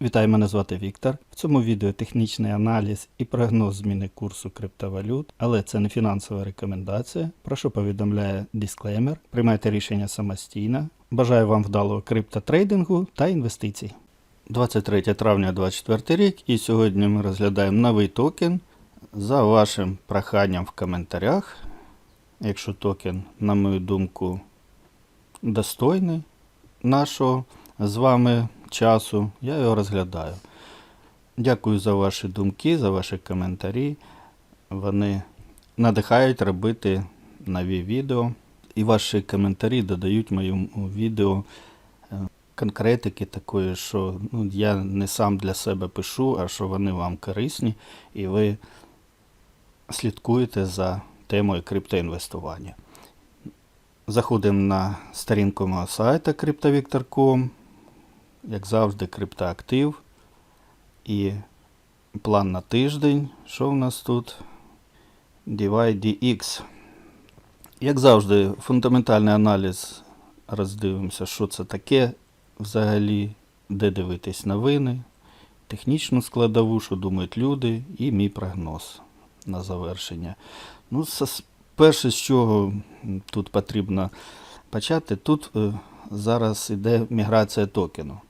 Вітаю, мене звати Віктор. В цьому відео технічний аналіз і прогноз зміни курсу криптовалют, але це не фінансова рекомендація. Прошу повідомляє дисклеймер. Приймайте рішення самостійно. Бажаю вам вдалого криптотрейдингу та інвестицій. 23 травня 2024 рік, і сьогодні ми розглядаємо новий токен. За вашим проханням в коментарях. Якщо токен, на мою думку, достойний нашого з вами часу, я його розглядаю. Дякую за ваші думки, за ваші коментарі. Вони надихають робити нові відео. І ваші коментарі додають моєму відео е, конкретики такої, що ну, я не сам для себе пишу, а що вони вам корисні, і ви слідкуєте за темою криптоінвестування. Заходимо на сторінку мого сайту CryptoVictor.com. Як завжди, криптоактив. І план на тиждень. Що в нас тут? DYDX. Як завжди, фундаментальний аналіз. Роздивимося, що це таке взагалі, де дивитись новини, технічну складову, що думають люди, і мій прогноз на завершення. Ну, перше, з чого тут потрібно почати, тут е, зараз іде міграція токену.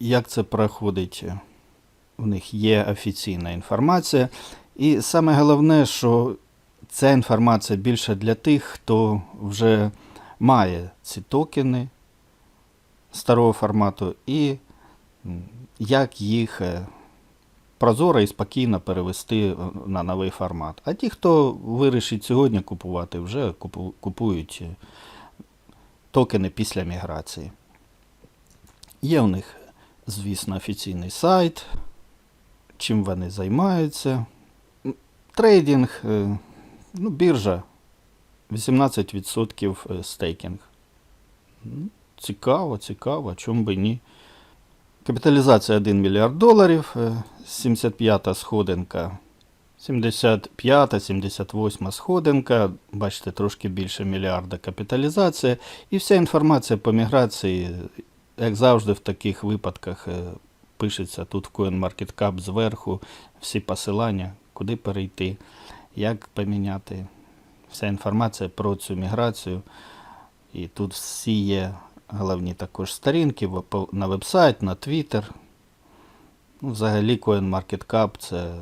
Як це проходить? У них є офіційна інформація. І саме головне, що ця інформація більше для тих, хто вже має ці токени старого формату, і як їх е, прозоро і спокійно перевести е, на новий формат. А ті, хто вирішить сьогодні купувати, вже купують е, токени після міграції. Є у них, звісно, офіційний сайт, чим вони займаються. Трейдинг, е, ну, біржа 18% е, стейкінг. Цікаво, цікаво, чому би ні. Капіталізація 1 мільярд доларів, е, 75-та сходинка, 75-та, 78-та сходинка, бачите, трошки більше мільярда капіталізація. І вся інформація по міграції, як завжди в таких випадках, е, пишеться тут в CoinMarketCap зверху, всі посилання, куди перейти, як поміняти. Вся інформація про цю міграцію. І тут всі є головні також сторінки на вебсайт, на Twitter. Ну, взагалі CoinMarketCap це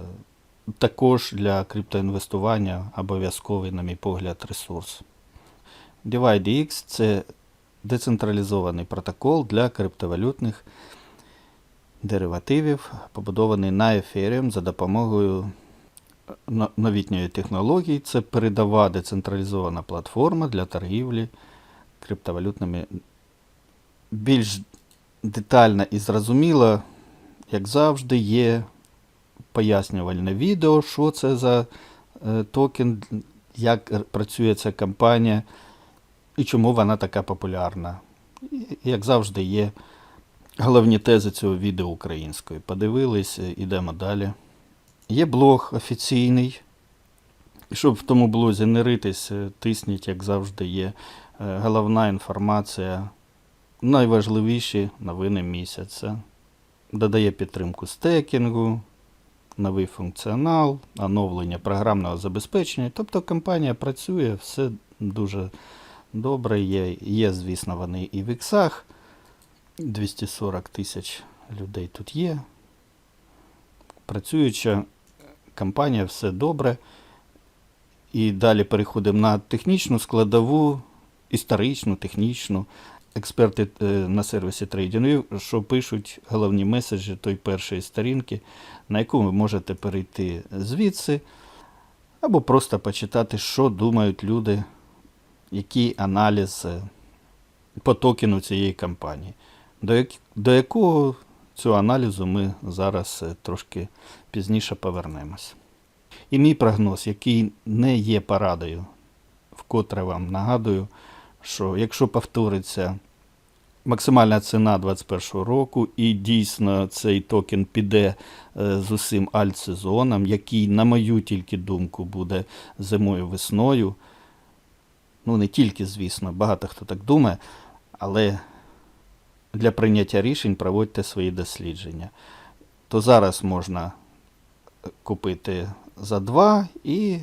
також для криптоінвестування обов'язковий, на мій погляд, ресурс. DivideX це децентралізований протокол для криптовалютних деривативів, побудований на Ethereum за допомогою новітньої технології. Це передова децентралізована платформа для торгівлі криптовалютними. Більш детально і зрозуміло, як завжди, є пояснювальне відео, що це за е, токен, як працює ця компанія і чому вона така популярна. Як завжди, є головні тези цього відео українською. Подивились, е, ідемо далі. Є блог офіційний. Щоб в тому блозі не ритись, е, тисніть, як завжди, є е, головна інформація, найважливіші новини місяця. Додає підтримку стекінгу, новий функціонал, оновлення програмного забезпечення. Тобто компанія працює, все дуже добре. Є, є звісно, вони і в іксах. 240 тисяч людей тут є. Працююча компанія, все добре. І далі переходимо на технічну складову, історичну, технічну. Експерти е, на сервісі трейдингів, що пишуть головні меседжі той першої сторінки, на яку ви можете перейти звідси, або просто почитати, що думають люди, який аналіз по токену цієї компанії. До, до якого цього аналізу ми зараз е, трошки пізніше повернемось. І мій прогноз, який не є порадою, вкотре вам нагадую, що якщо повториться максимальна ціна 2021 року, і дійсно цей токен піде е, з усім альтсезоном, який, на мою тільки думку, буде зимою-весною. Ну, не тільки, звісно, багато хто так думає, але для прийняття рішень проводьте свої дослідження. То зараз можна купити за 2 і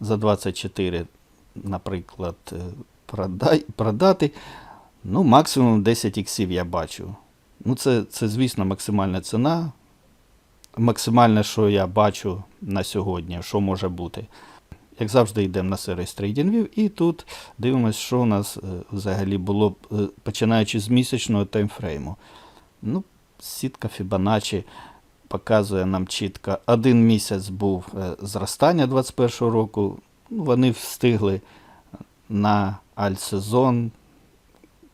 за 24, наприклад, е, продай, продати. Ну, максимум 10 іксів я бачу. Ну, це, це, звісно, максимальна ціна. Максимальне, що я бачу на сьогодні, що може бути. Як завжди, йдемо на сервіс TradingView і тут дивимося, що у нас е, взагалі було, е, починаючи з місячного таймфрейму. Ну, сітка Fibonacci показує нам чітко. Один місяць був е, зростання 2021 року. Ну, вони встигли на альтсезон,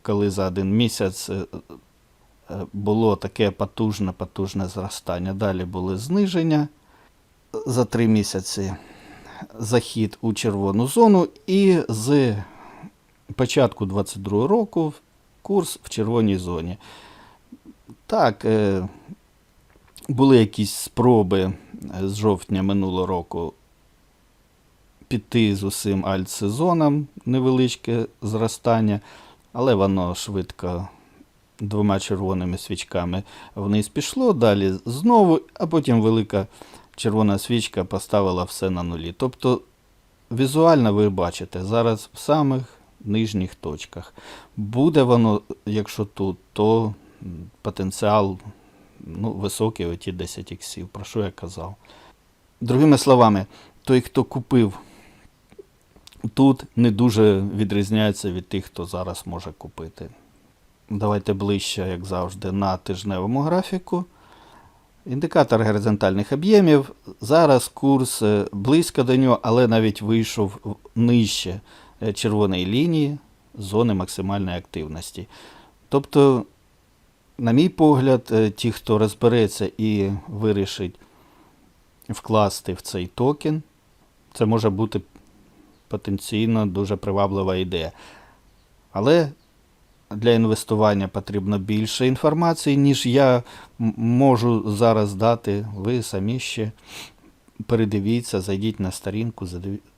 коли за один місяць було таке потужне, потужне зростання. Далі були зниження за три місяці захід у червону зону, і з початку 2022 року курс в червоній зоні. Так, е, були якісь спроби е, з жовтня минулого року піти з усім альтсезоном, невеличке зростання, але воно швидко двома червоними свічками вниз пішло, далі знову, а потім велика червона свічка поставила все на нулі. Тобто візуально ви бачите, зараз в самих нижніх точках. Буде воно, якщо тут, то потенціал ну, високий, оті 10 іксів, про що я казав. Другими словами, той, хто купив тут, не дуже відрізняється від тих, хто зараз може купити. Давайте ближче, як завжди, на тижневому графіку. Індикатор горизонтальних об'ємів. Зараз курс е, близько до нього, але навіть вийшов нижче е, червоної лінії зони максимальної активності. Тобто, на мій погляд, е, ті, хто розбереться і вирішить вкласти в цей токен, це може бути потенційно дуже приваблива ідея. Але для інвестування потрібно більше інформації, ніж я можу зараз дати. Ви самі ще передивіться, зайдіть на сторінку,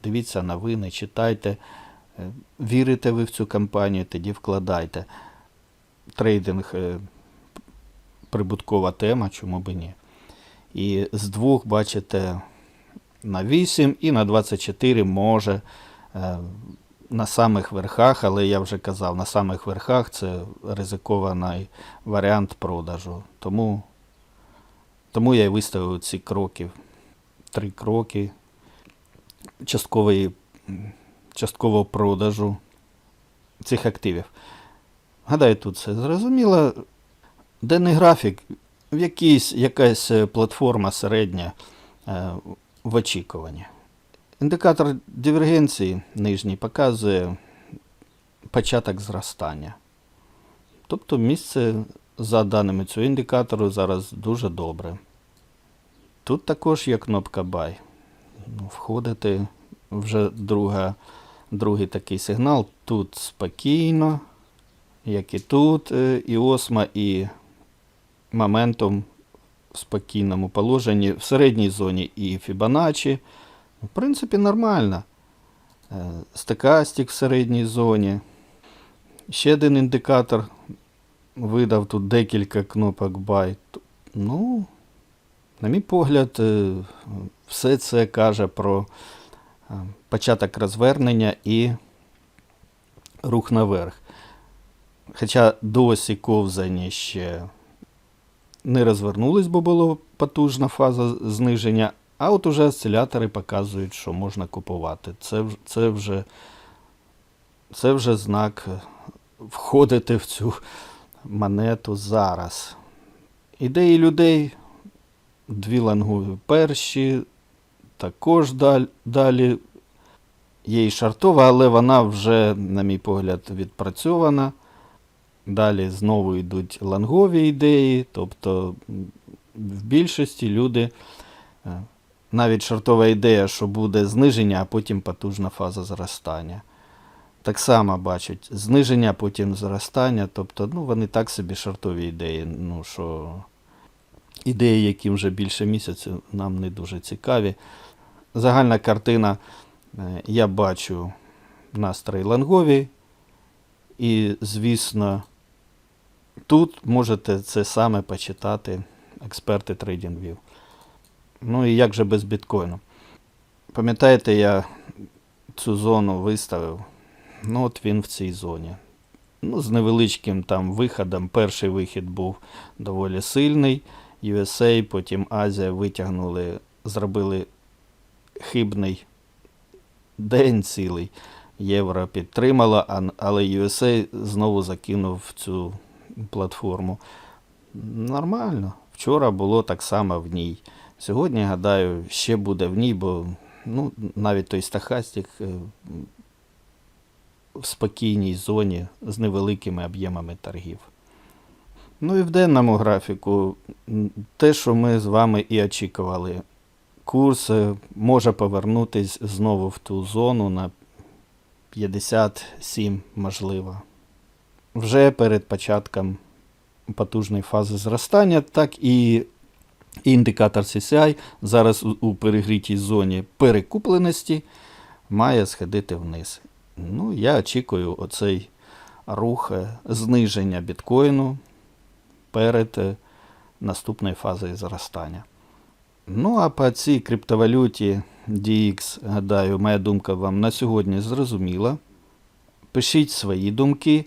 дивіться новини, читайте. Е, Вірите ви в цю компанію, тоді вкладайте. Трейдинг е, прибуткова тема, чому би ні. І з двох, бачите, на 8 і на 24 може е, на самих верхах, але я вже казав, на самих верхах це ризикований варіант продажу. Тому, тому я і виставив ці кроки, три кроки часткової, часткового продажу цих активів. Гадаю, тут все зрозуміло. Денний графік, в якійсь, якась е, платформа середня е, в очікуванні. Індикатор дивергенції нижній показує початок зростання. Тобто місце, за даними цього індикатору, зараз дуже добре. Тут також є кнопка Buy. Ну, Входити вже друга, другий такий сигнал. Тут спокійно, як і тут, е, і осма, і моментом в спокійному положенні, в середній зоні і Fibonacci. В принципі, нормально. Е, Стокастик в середній зоні. Ще один індикатор видав тут декілька кнопок Buy. Т- Ну, на мій погляд, е, все це каже про е, початок розвернення і рух наверх. Хоча досі ковзання ще не розвернулись, бо була потужна фаза зниження, а от уже осцилятори показують, що можна купувати. Це, це, вже, це вже знак е, входити в цю монету зараз. Ідеї людей, дві лангові перші, також далі є і шартова, але вона вже, на мій погляд, відпрацьована. Далі знову йдуть лангові ідеї, тобто в більшості люди, е, навіть шортова ідея, що буде зниження, а потім потужна фаза зростання. Так само бачать зниження, потім зростання. Тобто, ну, вони так собі шортові ідеї. Ну, що ідеї, які вже більше місяця, нам не дуже цікаві. Загальна картина, е, я бачу настрої лангові. І, звісно, Тут можете це саме почитати, експерти TradingView. Ну і як же без біткоїну? Пам'ятаєте, я цю зону виставив? Ну, от він в цій зоні. Ну, з невеличким там виходом. Перший вихід був доволі сильний. USA, потім Азія витягнули, зробили хибний день цілий. Євро підтримала, але USA знову закинув в цю платформу. Нормально. Вчора було так само в ній. Сьогодні, гадаю, ще буде в ній, бо ну, навіть той стахастик е, в спокійній зоні з невеликими об'ємами торгів. Ну і в денному графіку те, що ми з вами і очікували. Курс е, може повернутись знову в ту зону на 57, можливо. Вже перед початком потужної фази зростання, так і індикатор CCI зараз у- перегрітій зоні перекупленості має сходити вниз. Ну, я очікую оцей рух е, зниження біткоїну перед е, наступною фазою зростання. Ну, а по цій криптовалюті DX, гадаю, моя думка вам на сьогодні зрозуміла. Пишіть свої думки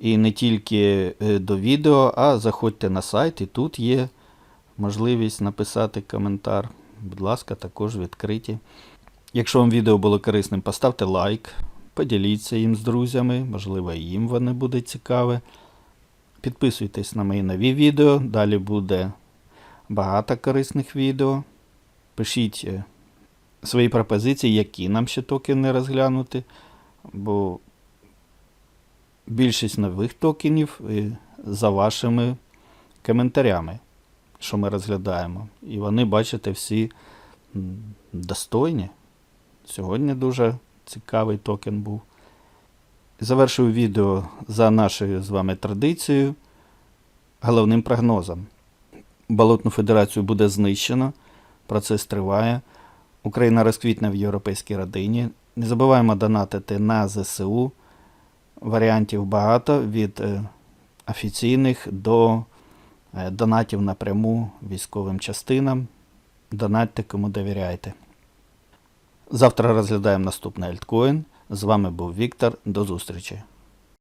і не тільки е, до відео, а заходьте на сайт, і тут є можливість написати коментар. Будь ласка, також відкриті. Якщо вам відео було корисним, поставте лайк, поділіться їм з друзями, можливо, їм вони буде цікаве. Підписуйтесь на мої нові відео, далі буде багато корисних відео. Пишіть е, свої пропозиції, які нам ще токени розглянути, бо більшість нових токенів е, за вашими коментарями, що ми розглядаємо. І вони, бачите, всі достойні. Сьогодні дуже цікавий токен був. Завершую відео за нашою з вами традицією головним прогнозом. Болотну федерацію буде знищено, процес триває. Україна розквітне в європейській родині. Не забуваємо донатити на ЗСУ. Варіантів багато від е, офіційних до донатів напряму військовим частинам. Донатьте, кому довіряєте. Завтра розглядаємо наступний альткоін. З вами був Віктор. До зустрічі.